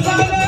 Let's go.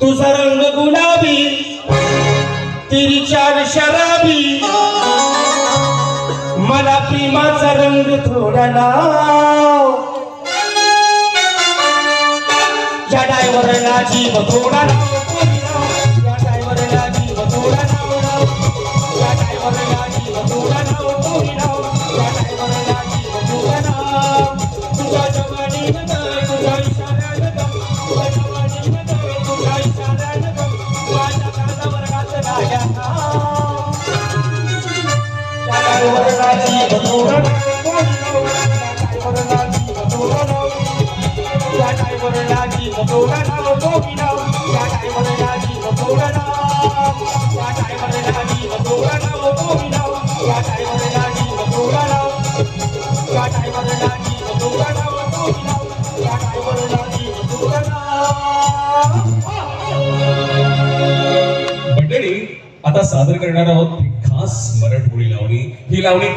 तुझा रंग गुलाबी तिरी चार शराबी. मला प्रेमाचा रंग थोडा लाव. या डायव्हरला जीव थोडा लाव. आता सादर करणार आहोत स्मरण मराठमोळी लावणी ही लावणी